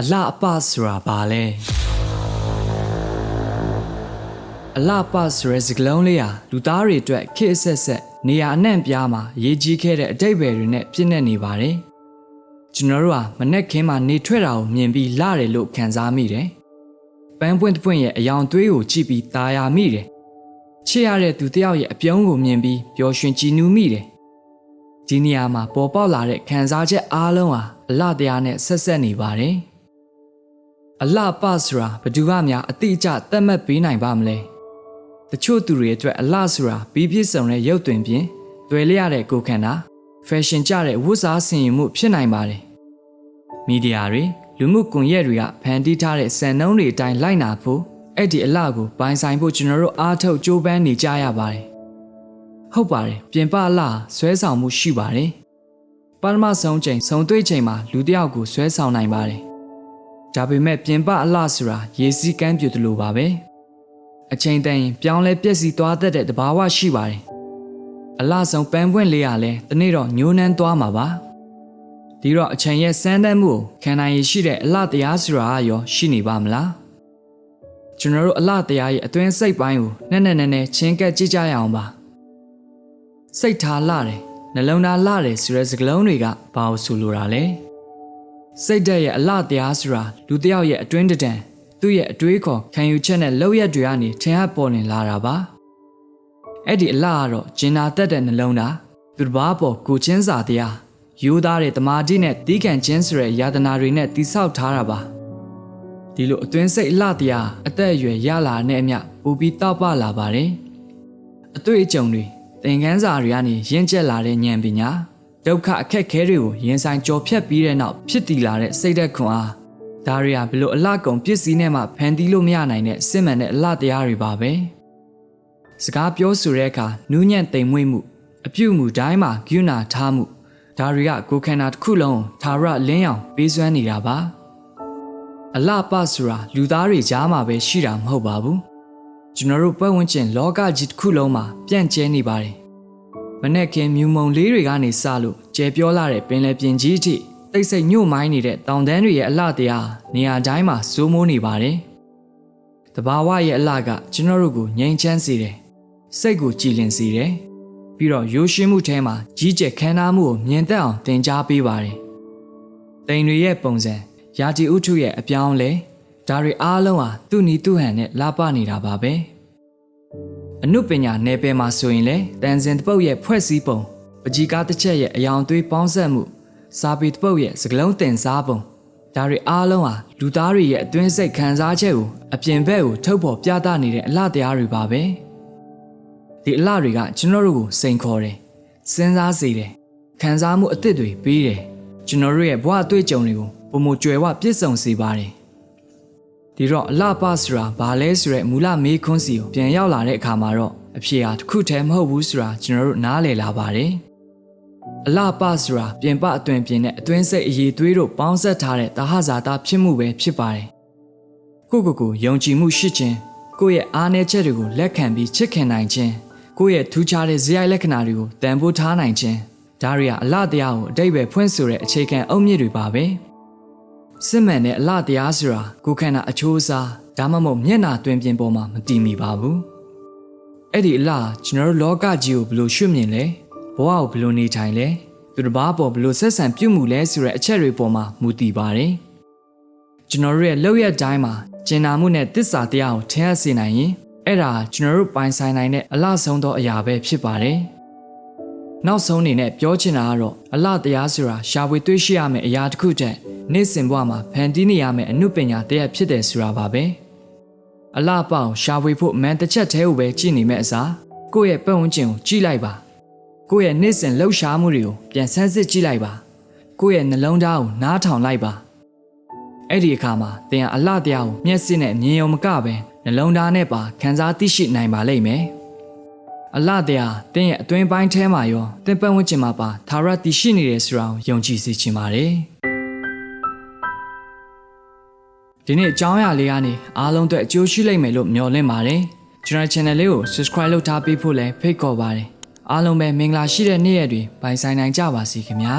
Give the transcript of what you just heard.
အလှအပဆိုတာဘာလဲအလှပဆိုတဲ့စကားလုံးလေးဟာလူသားတွေအတွက်ခေတ်အဆက်ဆက်နေရာအနှံ့ပြားမှာအရေးကြီးခဲ့တဲ့အတိတ်ပဲတွေနဲ့ပြည့်နေနေပါတယ်ကျွန်တော်တို့ဟာမနဲ့ခင်းမှာနေထွက်တာကိုမြင်ပြီးလာတယ်လို့ခံစားမိတယ်ပန်းပွင့်တစ်ပွင့်ရဲ့အယောင်သွေးကိုကြည့်ပြီးตาရမိတယ်ချစ်ရတဲ့သူတစ်ယောက်ရဲ့အပြုံးကိုမြင်ပြီးပျော်ရွှင်ကြည်နူးမိတယ်ဒီနေရာမှာပေါ်ပေါက်လာတဲ့ခံစားချက်အားလုံးဟာအလှတရားနဲ့ဆက်ဆက်နေပါတယ် အလှပဆိုတာဘယ်သူကများအတိအကျသတ်မှတ်ပေးနိုင်ပါမလဲတချို့သူတွေအတွက်အလှဆိုတာပြီးပြည့်စုံတဲ့ရုပ်သွင်ပြင်တွေ့လျရတဲ့ကိုယ်ခန္ဓာဖက်ရှင်ကျတဲ့ဝတ်စားဆင်ယူမှုဖြစ်နိုင်ပါတယ်မီဒီယာတွေလူမှုကွန်ရက်တွေကဖန်တီးထားတဲ့စံနှုန်းတွေအတိုင်းလိုက်နာဖို့အဲ့ဒီအလှကိုပိုင်ဆိုင်ဖို့ကျွန်တော်တို့အားထုတ်ကြိုးပမ်းနေကြရပါတယ်ဟုတ်ပါတယ်ပြင်ပအလှဆွဲဆောင်မှုရှိပါတယ်ပထမဆုံးချိန်ဆုံတွေ့ချိန်မှာလူတစ်ယောက်ကိုဆွဲဆောင်နိုင်ပါတယ် ဒါပေမဲ့ပြင်ပအလှဆိုတာရေစီးကမ်းပြူတယ်လို့ပါပဲအချိန်တန်ရင်ပြောင်းလဲပြက်စီသွားတတ်တဲ့တဘာဝရှိပါတယ်အလှဆုံးပန်းပွင့်လေးရလဲတနေ့တော့ညိုးနှမ်းသွားမှာပါဒီတော့အချိန်ရဲ့စမ်းသပ်မှုကိုခံနိုင်ရရှိတဲ့အလှတရားဆိုတာကရောရှိနေပါမလားကျွန်တော်တို့အလှတရားရဲ့အတွင်းစိတ်ပိုင်းကိုနဲ့နဲ့နဲ့နဲ့ချင်းကပ်ကြည့်ကြရအောင်ပါစိတ်ထားလှတယ်နှလုံးသားလှတယ်ဆိုတဲ့စကားလုံးတွေကဘာလို့ဆိုလိုတာလဲ စိတ်ဓာတ်ရဲ့အလှတရားဆိုတာလူတစ်ယောက်ရဲ့အတွင်းတတန်သူ့ရဲ့အတွေးခေါ်ခံယူချက်နဲ့လောက်ရက်တွေကနေထင်ဟပ်ပေါ်နေလာတာပါအဲ့ဒီအလှကတော့ဂျင်နာတက်တဲ့နှလုံးသားသူတစ်ပါးပေါ်ကိုချင်းစာတရားယူသားတဲ့တမာတိနဲ့တီးခံချင်းဆိုတဲ့ယာတနာတွေနဲ့တိဆောက်ထားတာပါဒီလိုအတွင်းစိတ်အလှတရားအသက်အရွယ်ရလာတဲ့အမျှပူပြီးတောက်ပလာပါတယ်အတွေ့အကြုံတွေသင်ခန်းစာတွေကနေရင့်ကျက်လာတဲ့ဉာဏ်ပညာ ဒုက္ခအခက်ခဲတွေကိုရင်ဆိုင်ကြော်ဖြတ်ပြီးတဲ့နောက်ဖြစ်တည်လာတဲ့စိတ်ဓာတ်ခွန်အားဒါတွေကဘလို့အလှကုန်ပစ္စည်းနဲ့မှဖန်တီးလို့မရနိုင်တဲ့စစ်မှန်တဲ့အလှတရားတွေပါပဲစကားပြောဆိုတဲ့အခါနူးညံ့တိမ်မွေ့မှုအပြုတ်မှုတိုင်းမှာဂုဏထားမှုဒါတွေကကိုယ်ခန္ဓာတစ်ခုလုံးကိုသာရလင်းအောင်ပေးစွမ်းနေတာပါအလှပဆိုတာလူသားတွေကြားမှာပဲရှိတာမဟုတ်ပါဘူးကျွန်တော်တို့ပတ်ဝန်းကျင်လောကကြီးတစ်ခုလုံးမှာပြန့်ကျဲနေပါတယ် မနဲ့ခင်မြူမုံလေးတွေကနေစလို့ကျဲပြောလာတဲ့ပင်လယ်ပြင်ကြီးအထိတိတ်ဆိတ်ညှို့မိုင်းနေတဲ့တောင်တန်းတွေရဲ့အလှတရားနေရာတိုင်းမှာစိုးမိုးနေပါတယ်။တဘာဝရဲ့အလှကကျွန်တော်တို့ကိုငြိမ်ချမ်းစေတယ်။စိတ်ကိုကြည်လင်စေတယ်။ပြီးတော့ရိုးရှင်းမှုထဲမှာကြီးကျယ်ခမ်းနားမှုကိုမြင်သက်အောင်သင်ကြားပေးပါတယ်။တိမ်တွေရဲ့ပုံစံယာတီဥထုရဲ့အပြောင်းလဲဒါတွေအားလုံးဟာသူ့နီသူ့ဟန်နဲ့လာပနေတာပါပဲ။ အနုပညာနယ်ပယ်မှာဆိုရင်လေတန်စင်တပုတ်ရဲ့ဖွဲ့စည်းပုံပကြီကားတစ်ချက်ရဲ့အယောင်သွေးပေါင်းဆက်မှုစာပေတပုတ်ရဲ့စကလုံးတင်စားပုံဒါတွေအားလုံးဟာလူသားတွေရဲ့အတွင်းစိတ်ခံစားချက်ကိုအပြင်ဘက်ကိုထုတ်ဖော်ပြသနေတဲ့အလှတရားတွေပါပဲဒီအလှတွေကကျွန်တော်တို့ကိုစိန်ခေါ်တယ်စဉ်းစားစေတယ်ခံစားမှုအသစ်တွေပေးတယ်ကျွန်တော်တို့ရဲ့ဘဝအတွေ့အကြုံတွေကိုပုံမကြွယ်ဝပြည့်စုံစေပါတယ် ဒီတော့အလှပဆိုတာဘာလဲဆိုတဲ့မူလမေးခွန်းစီကိုပြန်ရောက်လာတဲ့အခါမှာတော့အဖြေဟာတစ်ခုတည်းမဟုတ်ဘူးဆိုတာကျွန်တော်တို့နားလည်လာပါတယ်။အလှပဆိုတာပြင်ပအတွင်ပြင်နဲ့အတွင်းစိတ်အရေးသွေးတို့ပေါင်းဆက်ထားတဲ့တဟဇာတာဖြစ်မှုပဲဖြစ်ပါတယ်။ကိုယ့်ကိုယ်ကိုယုံကြည်မှုရှိခြင်းကိုယ့်ရဲ့အားနည်းချက်တွေကိုလက်ခံပြီးချစ်ခင်နိုင်ခြင်းကိုယ့်ရဲ့ထူးခြားတဲ့ဇယိုက်လက္ခဏာတွေကိုတန်ဖိုးထားနိုင်ခြင်းဒါတွေဟာအလှတရားကိုအတိတ်ပဲဖွင့်ဆိုတဲ့အခြေခံအုတ်မြစ်တွေပါပဲ။ စစ်မှန်တဲ့အလှတရားဆိုတာကိုယ်ခန္ဓာအချိုးအစားဒါမှမဟုတ်မျက်နာတွင်ပြင်ပေါ်မှာမတည်မီပါဘူးအဲ့ဒီအလှကျွန်တော်တို့လောကကြီးကိုဘယ်လိုရှုမြင်လဲဘဝကိုဘယ်လိုနေထိုင်လဲသူတစ်ပါးပေါ်ဘယ်လိုဆက်ဆံပြုမှုလဲဆိုတဲ့အချက်တွေပေါ်မှာမူတည်ပါတယ်ကျွန်တော်တို့ရဲ့လောက်ရတိုင်းမှာကျင်နာမှုနဲ့တစ္ဆာတရားကိုထင်ဟပ်စေနိုင်ရင်အဲ့ဒါကျွန်တော်တို့ပိုင်ဆိုင်နိုင်တဲ့အလှဆုံးသောအရာပဲဖြစ်ပါတယ်နောက်ဆုံးအနေနဲ့ပြောချင်တာကတော့အလှတရားဆိုတာရှားပွေတွေးရှိရမယ့်အရာတစ်ခုတည်း နေ့စဉ်ဘဝမှာဖန်တီးနေရမယ့်အမှုပညာတစ်ရပ်ဖြစ်တယ်ဆိုတာပါပဲအလှပေါင်းရှားပွေဖို့မန်တစ်ချက်တည်းကိုပဲကြည့်နေမဲ့အစားကိုယ့်ရဲ့ပတ်ဝန်းကျင်ကိုကြည့်လိုက်ပါကိုယ့်ရဲ့နေ့စဉ်လှုပ်ရှားမှုတွေကိုပြန်ဆန်းစစ်ကြည့်လိုက်ပါကိုယ့်ရဲ့နှလုံးသားကိုနားထောင်လိုက်ပါအဲ့ဒီအခါမှာသင်ဟာအလှတရားကိုမျက်စိနဲ့မြင်ရုံမကပဲနှလုံးသားနဲ့ပါခံစားသိရှိနိုင်ပါလိမ့်မယ်အလှတရားတင်းရဲ့အတွင်းပိုင်းထဲမှာရောတင်းပတ်ဝန်းကျင်မှာပါသာရတည်ရှိနေတယ်ဆိုတာကိုယုံကြည်စေချင်ပါတယ် ဒီနေ့အကြောင်းအရာလေးကနေအားလုံးအတွက်အကျိုးရှိလိမ့်မယ်လို့မျှော်လင့်ပါတယ်ကျွန်တော် channel လေးကို subscribe လုပ်ထားပေးဖို့လည်းဖိတ်ခေါ်ပါတယ်အားလုံးပဲမင်္ဂလာရှိတဲ့နေ့ရက်တွေပိုင်ဆိုင်နိုင်ကြပါစေခင်ဗျာ